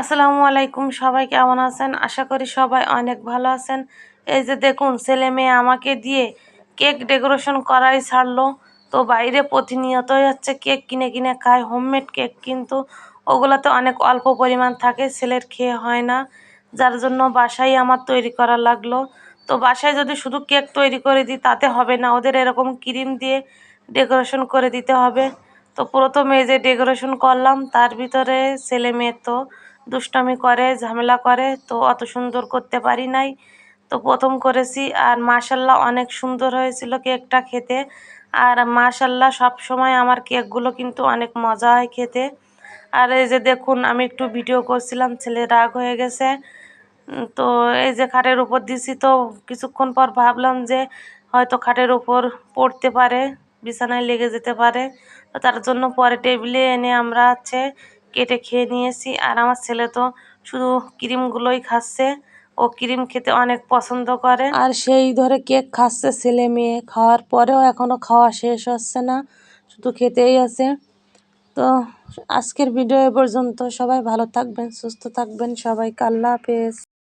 আসসালামু আলাইকুম, সবাই কেমন আছেন? আশা করি সবাই অনেক ভালো আছেন। এই যে দেখুন, ছেলে মেয়ে আমাকে দিয়ে কেক ডেকোরেশন করাই ছাড়লো। তো বাইরে প্রতিনিয়তই হচ্ছে কেক কিনে কিনে খায়, হোমমেড কেক কিন্তু ওগুলোতে অনেক অল্প পরিমাণ থাকে, ছেলের খেয়ে হয় না। যার জন্য বাসায় আমার তৈরি করা লাগল। তো বাসায় যদি শুধু কেক তৈরি করে দিই, তাতে হবে না। ওদের এরকম ক্রিম দিয়ে ডেকোরেশন করে দিতে হবে। তো প্রথমে যে ডেকোরেশন করলাম, তার ভিতরে ছেলে মেয়ে তো দুষ্টামি করে, ঝামেলা করে, তো অত সুন্দর করতে পারি নাই। তো প্রথম করেছি আর মাশাল্লাহ অনেক সুন্দর হয়েছিল কেকটা খেতে। আর মাশাল্লাহ সব সময় আমার কেকগুলো কিন্তু অনেক মজা হয় খেতে। আর এই যে দেখুন, আমি একটু ভিডিও করছিলাম, ছেলে রাগ হয়ে গেছে। তো এই যে খাটের উপর দিছি, তো কিছুক্ষণ পর ভাবলাম যে হয়তো খাটের উপর পড়তে পারে, বিছানায় লেগে যেতে পারে। তার জন্য পরে টেবিলে এনে আমরা হচ্ছে কেটে খেয়ে নিয়েছি। আর আমার ছেলে তো শুধু ক্রিমগুলোই খাচ্ছে। ও ক্রিম খেতে অনেক পছন্দ করে। আর সেই ধরে কেক খাচ্ছে ছেলে মেয়ে। খাওয়ার পরেও এখনও খাওয়া শেষ হচ্ছে না, শুধু খেতেই আছে। তো আজকের ভিডিও এ পর্যন্ত সবাই ভালো থাকবেন, সুস্থ থাকবেন। সবাই আল্লাহ হাফেজ।